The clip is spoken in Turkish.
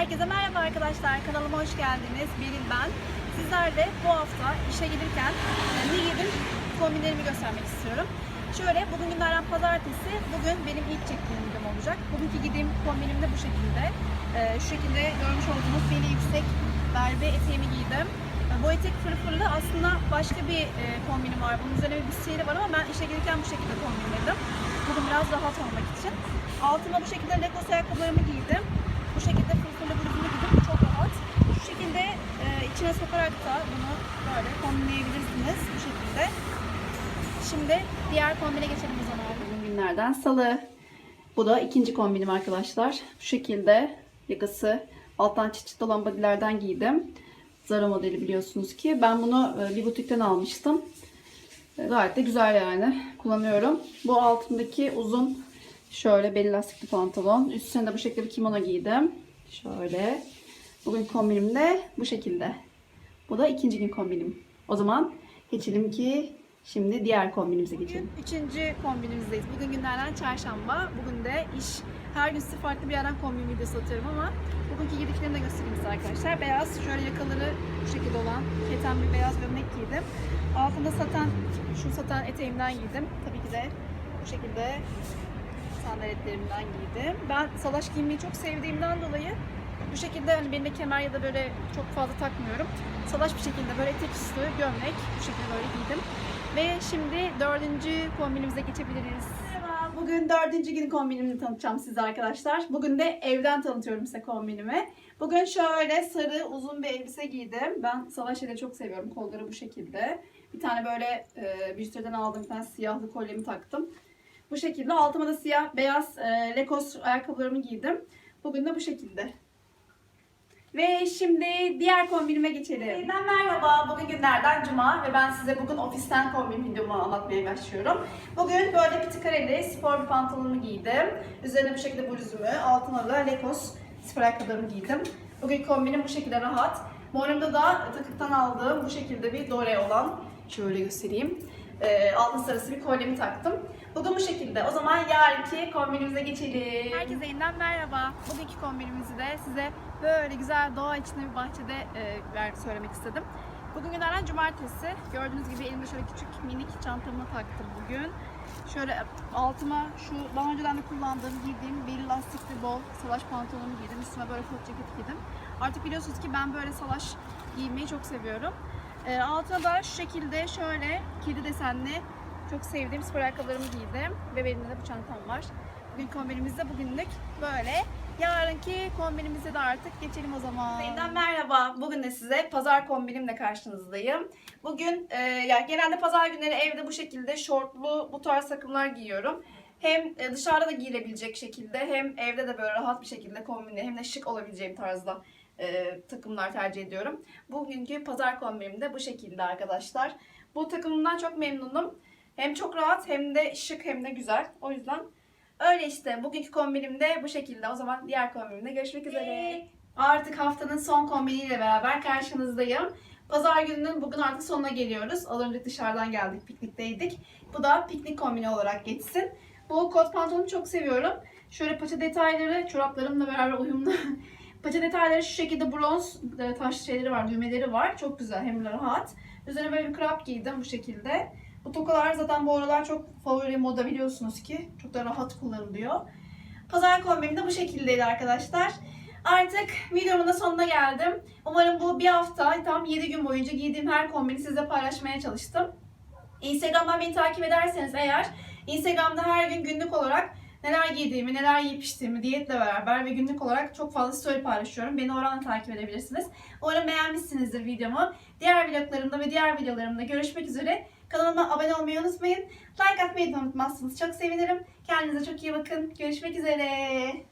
Herkese merhaba arkadaşlar. Kanalıma hoş geldiniz. Beril ben. Sizlerle bu hafta işe gelirken e, ne giydim kombinlerimi göstermek istiyorum. Şöyle bugün günlerden pazartesi. Bugün benim ilk çektiğim videom olacak. Bugünkü giydiğim kombinim de bu şekilde. E, şu şekilde görmüş olduğunuz beli yüksek darbe eteğimi giydim. E, Bu etek fırfırlı aslında başka bir kombinim var. Bunun üzerine bir büstiyeli var ama ben işe gelirken bu şekilde kombinledim. Bugün biraz rahat olmak için. Altıma bu şekilde Legos ayakkabılarımı giydim. Bu şekilde fırfırlı bluzumu giydim. Çok rahat. Şu şekilde e, içine sokarak da bunu böyle kombinleyebilirsiniz. Bu şekilde. Şimdi diğer kombine geçelim o zaman. Bugün günlerden salı. Bu da ikinci kombinim arkadaşlar. Bu şekilde yakası alttan çıt olan bodylerden giydim. Zara modeli biliyorsunuz ki. Ben bunu e, bir butikten almıştım. E, Gayet de güzel yani. Kullanıyorum. Bu altındaki uzun şöyle belli lastikli pantolon. Üstüne de bu şekilde bir kimono giydim. Şöyle. Bugün kombinim de bu şekilde. Bu da ikinci gün kombinim. O zaman geçelim ki şimdi diğer kombinimize geçelim. Üçüncü kombinimizdeyiz. Bugün günlerden çarşamba. Bugün de iş. Her gün size farklı bir yerden kombin videosu atıyorum ama bugünkü giydiklerimi de göstereyim size arkadaşlar. Beyaz şöyle yakaları bu şekilde olan keten bir beyaz gömlek giydim. Altında saten, şu saten eteğimden giydim. Tabii ki de bu şekilde sandaletlerimden giydim. Ben salaş giymeyi çok sevdiğimden dolayı bu şekilde hani benim de kemer ya da böyle çok fazla takmıyorum. Salaş bir şekilde böyle etek üstü gömlek bu şekilde böyle giydim. Ve şimdi dördüncü kombinimize geçebiliriz. Merhaba, bugün dördüncü gün kombinimi tanıtacağım size arkadaşlar. Bugün de evden tanıtıyorum size kombinimi. Bugün şöyle sarı uzun bir elbise giydim. Ben salaş şeyleri çok seviyorum. Kolları bu şekilde. Bir tane böyle e, bir süreden aldığım bir tane siyahlı kolyemi taktım. Bu şekilde. Altıma da siyah beyaz e, Lacoste ayakkabılarımı giydim. Bugün de bu şekilde. Ve şimdi diğer kombinime geçelim. Yeniden merhaba. Bugün günlerden cuma ve ben size bugün ofisten kombin videomu anlatmaya başlıyorum. Bugün böyle piti kareli spor bir pantolonumu giydim. Üzerine bu şekilde bluzumu, altına da Lacoste spor ayakkabılarımı giydim. Bugün kombinim bu şekilde rahat. Boynumda da takıktan aldığım bu şekilde bir dore olan, şöyle göstereyim. E, altın sarısı bir kolyemi taktım. Bugün bu şekilde. O zaman yarınki kombinimize geçelim. Herkese yeniden merhaba. Bugünkü kombinimizi de size böyle güzel doğa içinde bir bahçede e, söylemek istedim. Bugün günlerden cumartesi. Gördüğünüz gibi elimde şöyle küçük minik çantamı taktım bugün. Şöyle altıma şu daha önceden de kullandığım, giydiğim bir lastikli bol salaş pantolonumu giydim. Üstüme böyle kot ceket giydim. Artık biliyorsunuz ki ben böyle salaş giymeyi çok seviyorum. E, altına da şu şekilde şöyle kedi desenli çok sevdiğim spor ayakkabılarımı giydim. Ve belimde de bu çantam var. Bugün kombinimiz de bugünlük böyle. Yarınki kombinimize de artık geçelim o zaman. Yeniden merhaba. Bugün de size pazar kombinimle karşınızdayım. Bugün e, yani genelde pazar günleri evde bu şekilde şortlu bu tarz takımlar giyiyorum. Hem e, dışarıda da giyilebilecek şekilde hem evde de böyle rahat bir şekilde kombinle hem de şık olabileceğim tarzda e, takımlar tercih ediyorum. Bugünkü pazar kombinim de bu şekilde arkadaşlar. Bu takımımdan çok memnunum. Hem çok rahat hem de şık hem de güzel. O yüzden öyle işte. Bugünkü kombinim de bu şekilde. O zaman diğer kombinimde görüşmek üzere. Artık haftanın son kombiniyle beraber karşınızdayım. Pazar gününün bugün artık sonuna geliyoruz. Az önce dışarıdan geldik, piknikteydik. Bu da piknik kombini olarak geçsin. Bu kot pantolonu çok seviyorum. Şöyle paça detayları çoraplarımla beraber uyumlu. Paça detayları şu şekilde bronz e, taş şeyleri var, düğmeleri var. Çok güzel hem rahat. Üzerine böyle bir crop giydim bu şekilde. Bu tokalar zaten bu aralar çok favori moda biliyorsunuz ki. Çok da rahat kullanılıyor. Pazar kombinim de bu şekildeydi arkadaşlar. Artık videomun da sonuna geldim. Umarım bu bir hafta tam 7 gün boyunca giydiğim her kombini size paylaşmaya çalıştım. Instagram'dan beni takip ederseniz eğer Instagram'da her gün günlük olarak neler giydiğimi, neler yiyip içtiğimi diyetle beraber ve günlük olarak çok fazla story paylaşıyorum. Beni oradan takip edebilirsiniz. Umarım beğenmişsinizdir videomu. Diğer vloglarımda ve diğer videolarımda görüşmek üzere. Kanalıma abone olmayı unutmayın. Like atmayı da unutmazsınız. Çok sevinirim. Kendinize çok iyi bakın. Görüşmek üzere.